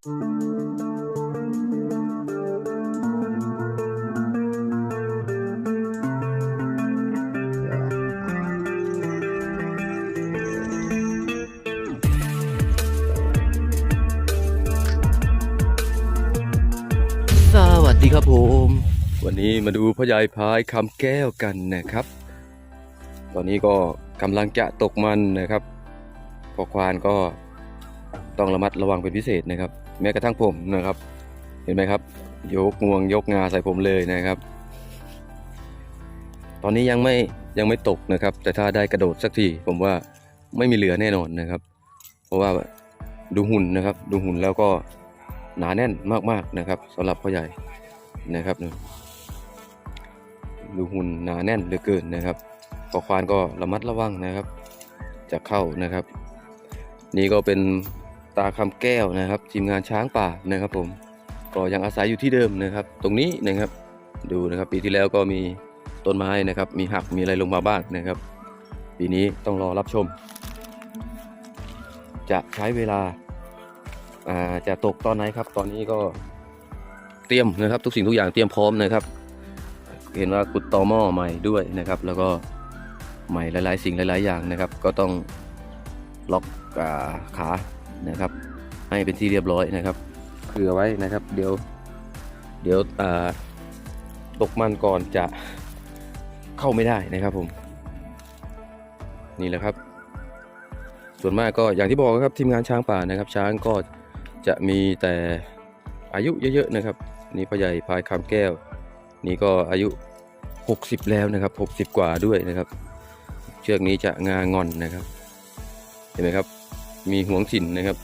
สวัสดีครับผม วันนี้มาดูพ่อใหญ่พายคำแก้วกันนะครับ ตอนนี้ก็กำลังจะตกมันนะครับพอควานก็ต้องระมัดระวังเป็นพิเศษนะครับ แม้กระทั่งผมนะครับ เห็นไหมครับ ยกงวงยกงาใส่ผมเลยนะครับ ตอนนี้ยังไม่ยังไม่ตกนะครับ แต่ถ้าได้กระโดดสักทีผมว่าไม่มีเหลือแน่นอนนะครับ เพราะว่าดูหุ่นนะครับ ดูหุ่นแล้วก็หนาแน่นมากๆนะครับสำหรับพ่อใหญ่นะครับดูหุ่นหนาแน่นเหลือเกินนะครับพอควานก็ระมัดระวังนะครับ จะเข้านะครับ นี่ก็เป็น ตาคำแก้วนะครับทีมงานช้างป่านะครับผมก็ยังอาศัยอยู่ที่เดิมนะครับ ตรงนี้นะครับดูนะครับ ปีที่แล้วก็มีต้นไม้นะครับ มีหักมีอะไรลงมาบ้างนะครับ ปีนี้ต้องรอรับชม จะใช้เวลาาจะตกตอนไหนครับ ตอนนี้ก็เตรียมนะครับ ทุกสิ่งทุกอย่างเตรียมพร้อมนะครับ เห็นว่ากุดตอหม้อใหม่ด้วยนะครับ แล้วก็ใหม่หลาย ๆ สิ่งหลาย ๆ อย่างนะครับ ก็ต้องล็อกอขา นะครับ ให้เป็นที่เรียบร้อยนะครับเผื่อไว้นะครับ เดี๋ยวเดี๋ยวตกมันก่อนจะเข้าไม่ได้นะครับผม นี่แหละครับ ส่วนมากก็อย่างที่บอกครับทีมงานช้างป่านะครับ ช้างก็จะมีแต่อายุเยอะๆนะครับ นี่พ่อใหญ่พายคำแก้ว นี่ก็อายุ 60 แล้วนะครับ 60 กว่าด้วยนะครับ เชือกนี้จะงางอนนะครับ เห็นไหมครับ มีห่วงถิ่นนะครับ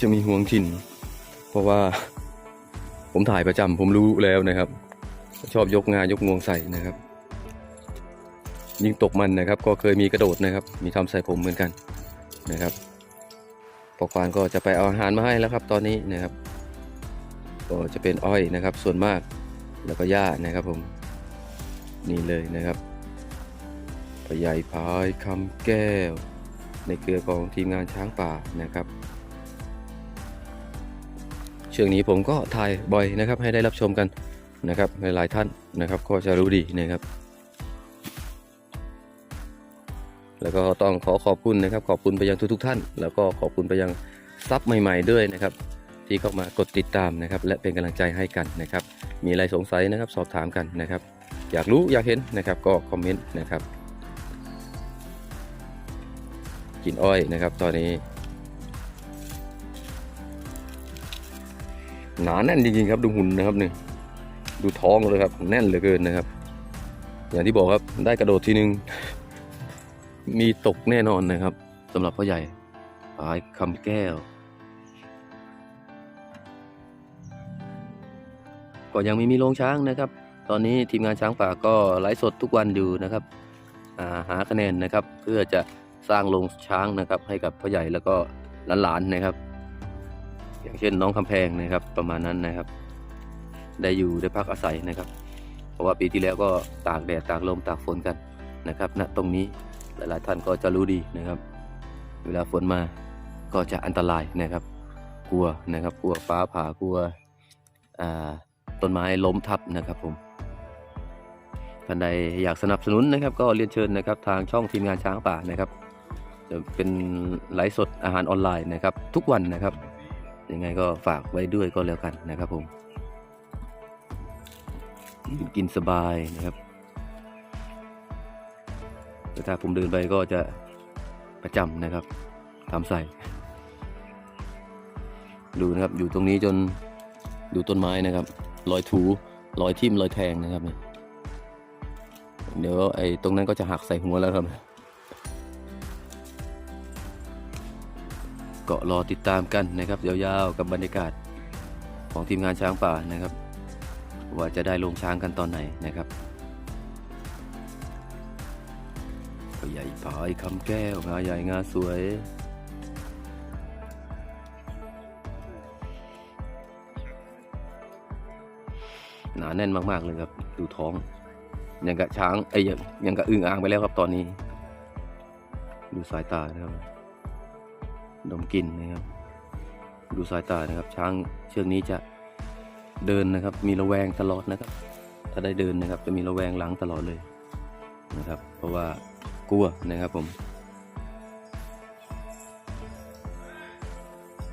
จะมีห่วงถิ่น เพราะว่าผมถ่ายประจำผมรู้แล้วนะครับ ชอบยกงายกงวงใส่นะครับ ยิงตกมันนะครับ ก็เคยมีกระโดดนะครับ มีทำใส่ผมเหมือนกันนะครับปอกวานก็จะไปเอาอาหารมาให้แล้วครับ ตอนนี้นะครับ ก็จะเป็นอ้อยนะครับ ส่วนมากแล้วก็หญ้านะครับผมนี่เลยนะครับพยายพายคำแก้ว ในเครือของทีมงานช้างป่านะครับ เชือกนี้ผมก็ถ่ายบ่อยนะครับให้ได้รับชมกันนะครับหลายๆท่านนะครับก็จะรู้ดีนะครับ แล้วก็ต้องขอขอบคุณนะครับ ขอบคุณไปยังทุกๆท่าน แล้วก็ขอบคุณไปยังซับใหม่ ๆ ด้วยนะครับ ที่เข้ามากดติดตามนะครับ และเป็นกำลังใจให้กันนะครับ มีอะไรสงสัยนะครับ สอบถามกันนะครับ อยากรู้อยากเห็นนะครับ ก็คอมเมนต์นะครับ กินอ้อยนะครับ ตอนนี้ หนาแน่นจริงๆครับดูหุ่นนะครับนี่ดูท้องเลยครับ แน่นเหลือเกินนะครับ อย่างที่บอกครับได้กระโดดทีนึง มีตกแน่นอนนะครับสำหรับพ่อใหญ่ปลายคำแก้ว ก็ยังไม่มีโรงช้างนะครับ ตอนนี้ทีมงานช้างป่าก็ไลฟ์สดทุกวันอยู่นะครับาหาคะแนนนะครับ เพื่อจะ สร้างโรงช้างนะครับ ให้กับพ่อใหญ่แล้วก็หลานๆนะครับ อย่างเช่นน้องคำแพงนะครับ ประมาณนั้นนะครับ ได้อยู่ได้พักอาศัยนะครับ เพราะว่าปีที่แล้วก็ตากแดดตากลมตากฝนกันนะครับณตรงนี้หลายๆท่านก็จะรู้ดีนะครับ เวลาฝนมาก็จะอันตรายนะครับ กลัวนะครับ กลัวฟ้าผ่ากลัวต้นไม้ล้มทับนะครับผมท่านใดอยากสนับสนุนนะครับ ก็เรียนเชิญนะครับ ทางช่องทีมงานช้างป่านะครับ จะเป็นไลฟ์สดอาหารออนไลน์นะครับ ทุกวันนะครับ ยังไงก็ฝากไว้ด้วยก็แล้วกันนะครับผมกินสบายนะครับแต่ถ้าผมเดินไปก็จะประจำนะครับทำใส่ ดูนะครับอยู่ตรงนี้จนดูต้นไม้นะครับ รอยถูรอยทิ่มรอยแทงนะครับเนี่ยเดี๋ยวไอ้ตรงนั้นก็จะหักใส่หัวแล้วครับ ก็รอติดตามกันนะครับยาวๆกับบรรยากาศของทีมงานช้างป่านะครับ ว่าจะได้ลงช้างกันตอนไหนนะครับใหญ่พายคำแก้วงาใหญ่งาสวยหนาแน่นมากๆเลยครับ ดูท้องยังกับช้างไอ้ยังยังกับอึ่งอ่างไปแล้วครับตอนนี้ ดูสายตานะครับ ดมกลิ่นนะครับ ดูสายตานะครับ ช้างเชือกนี้จะเดินนะครับ มีระแวงตลอดนะครับ ถ้าได้เดินนะครับ จะมีระแวงหลังตลอดเลยนะครับ เพราะว่ากลัวนะครับผม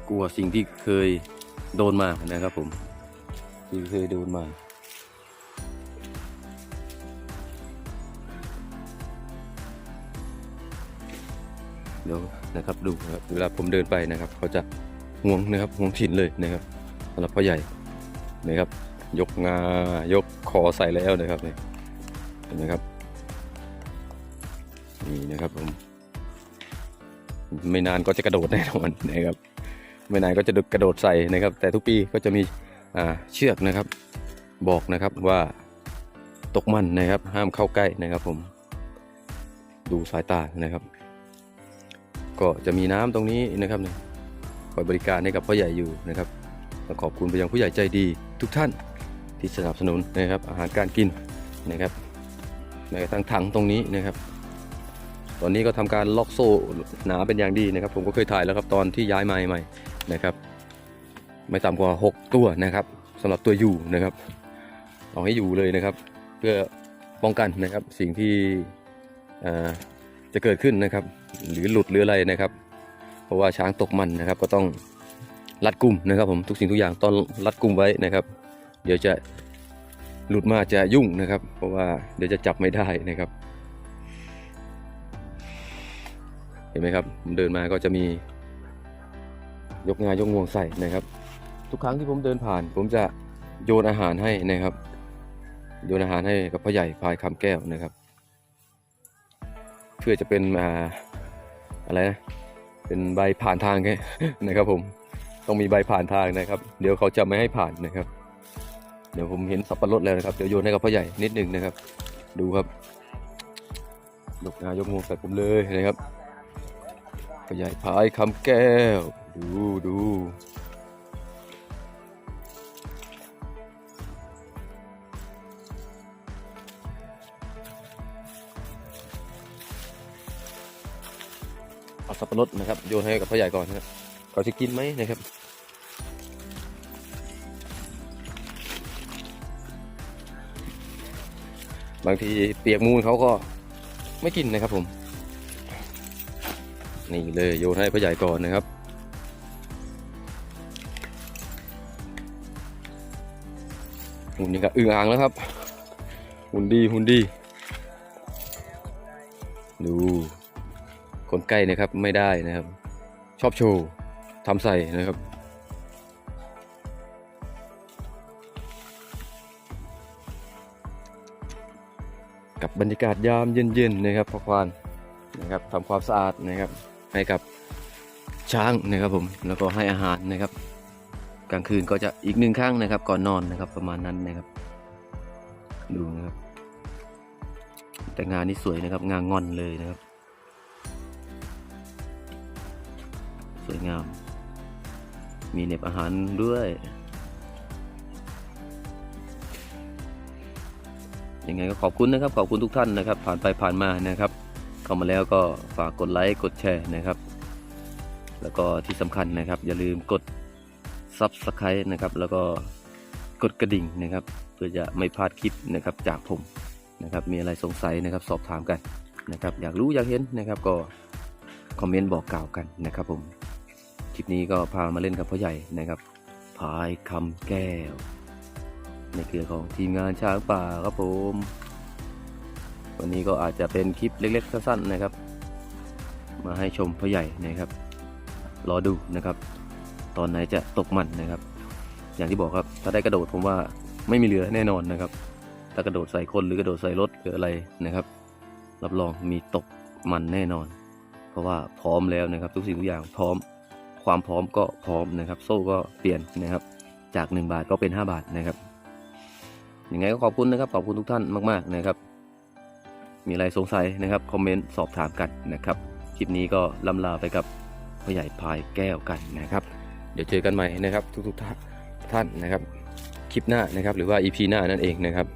กลัวสิ่งที่เคยโดนมานะครับผมที่เคยโดนมา เดี๋ยวนะครับดูครับเวลาผมเดินไปนะครับ เขาจะห่วงนะครับห่วงถิ่นเลยนะครับสำหรับพ่อใหญ่นะครับ ยกงายกคอใส่แล้วนะครับเนี่ยเห็นไหมครับนี่นะครับผมไม่นานก็จะกระโดดแน่นอนนะครับไม่นานก็จะกระโดดใส่นะครับ แต่ทุกปีก็จะมีเชือกนะครับ บอกนะครับว่าตกมันนะครับห้ามเข้าใกล้นะครับผมดูสายตานะครับ ก็จะมีน้ำตรงนี้นะครับนี่ยคอยบริการให้กับพ่อใหญ่อยู่นะครับและขอบคุณไปยังผู้ใหญ่ใจดีทุกท่านที่สนับสนุนนะครับ อาหารการกินนะครับแม้กระทั่งถังตรงนี้นะครับ ตอนนี้ก็ทำการล็อกโซ่หนาเป็นอย่างดีนะครับ ผมก็เคยถ่ายแล้วครับตอนที่ย้ายมาใหม่นะครับ ไม่ต่ำกว่า 6 ตัวนะครับสำหรับตัวอยู่นะครับเอาให้อยู่เลยนะครับ เพื่อป้องกันนะครับสิ่งที่อ่า จะเกิดขึ้นนะครับ หรือหลุดหรืออะไรนะครับ เพราะว่าช้างตกมันนะครับ ก็ต้องรัดกุมนะครับ ผมทุกสิ่งทุกอย่างต้องรัดกุมไว้นะครับ เดี๋ยวจะหลุดมาจะยุ่งนะครับ เพราะว่าเดี๋ยวจะจับไม่ได้นะครับ เห็นไหมครับผมเดินมาก็จะมี ยกงายกงวงใส่นะครับ ทุกครั้งที่ผมเดินผ่าน ผมจะโยนอาหารให้นะครับ โยนอาหารให้กับพ่อใหญ่พายคำแก้วนะครับ พื่อจะเป็นอ่าอะไรนะเป็นใบผ่านทางแค่นะครับผมต้องมีใบผ่านทางนะครับ เดี๋ยวเขาจะไม่ให้ผ่านนะครับ เดี๋ยวผมเห็นสับปะรดแล้วนะครับ เดี๋ยวโยนให้กับพ่อใหญ่นิดหนึ่งนะครับ ดูครับยกงายกงวงใส่ผมเลยนะครับพ่อใหญ่พายคำแก้ว ดูดู เอาสับปะรดนะครับโยนให้กับพ่อใหญ่ก่อนนะครับเขาจะกินไหมนะครับบางทีเปียกมูลเขาก็ไม่กินนะครับผม นี่เลยโยนให้พ่อใหญ่ก่อนนะครับ หุ่นนี่ก็อึ่งอ่างแล้วครับ หุ่นดีหุ่นดี ดู คนใกล้นะครับไม่ได้นะครับ ชอบโชว์ทำใส่นะครับกับบรรยากาศยามเย็นๆนะครับพอควานนะครับทำความสะอาดนะครับให้กับช้างนะครับผมแล้วก็ให้อาหารนะครับ กลางคืนก็จะอีกหนึ่งครั้งนะครับ ก่อนนอนนะครับประมาณนั้นนะครับ ดูนะครับ แต่งานนี้สวยนะครับงานงอนเลยนะครับ สวยงาม มีเน็บอาหารด้วย ยังไงก็ขอบคุณนะครับ ขอบคุณทุกท่านนะครับ ผ่านไปผ่านมานะครับ เข้ามาแล้วก็ฝากกดไลค์กดแชร์นะครับ แล้วก็ที่สำคัญนะครับ อย่าลืมกด Subscribe นะครับ แล้วก็กดกระดิ่งนะครับ เพื่อจะไม่พลาดคลิปนะครับจากผมนะครับ มีอะไรสงสัยนะครับ สอบถามกันนะครับ อยากรู้อยากเห็นนะครับก็คอมเมนต์บอกกล่าวกันนะครับผม คลิปนี้ก็พามาเล่นกับพ่อใหญ่นะครับพายคำแก้ว ในเครือของทีมงานช้างป่าครับผม วันนี้ก็อาจจะเป็นคลิปเล็กๆสั้นๆนะครับ มาให้ชมพ่อใหญ่นะครับ รอดูนะครับ ตอนไหนจะตกมันนะครับ อย่างที่บอกครับถ้าได้กระโดดผมว่าไม่มีเหลือแน่นอนนะครับ ถ้ากระโดดใส่คนหรือกระโดดใส่รถหรืออะไรนะครับ รับรองมีตกมันแน่นอน เพราะว่าพร้อมแล้วนะครับ ทุกสิ่งทุกอย่างพร้อม ความพร้อมก็พร้อมนะครับ โซ่ก็เปลี่ยนนะครับ จาก 1 บาทก็เป็น 5 บาทนะครับยังไงก็ขอบคุณนะครับขอบคุณทุกท่านมาก ๆนะครับ มีอะไรสงสัยนะครับคอมเมนต์สอบถามกันนะครับคลิปนี้ก็ลำลาไปกับพ่อใหญ่พายแก้วกันนะครับ เดี๋ยวเจอกันใหม่นะครับ ทุกๆท่านท่านนะครับ คลิปหน้านะครับ หรือว่า EP หน้านั่นเองนะครับ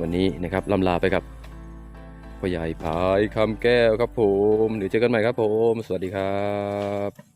วันนี้นะครับลำลาไปกับพ่อใหญ่พายคำแก้วครับผม เดี๋ยวเจอกันใหม่ครับผม สวัสดีครับ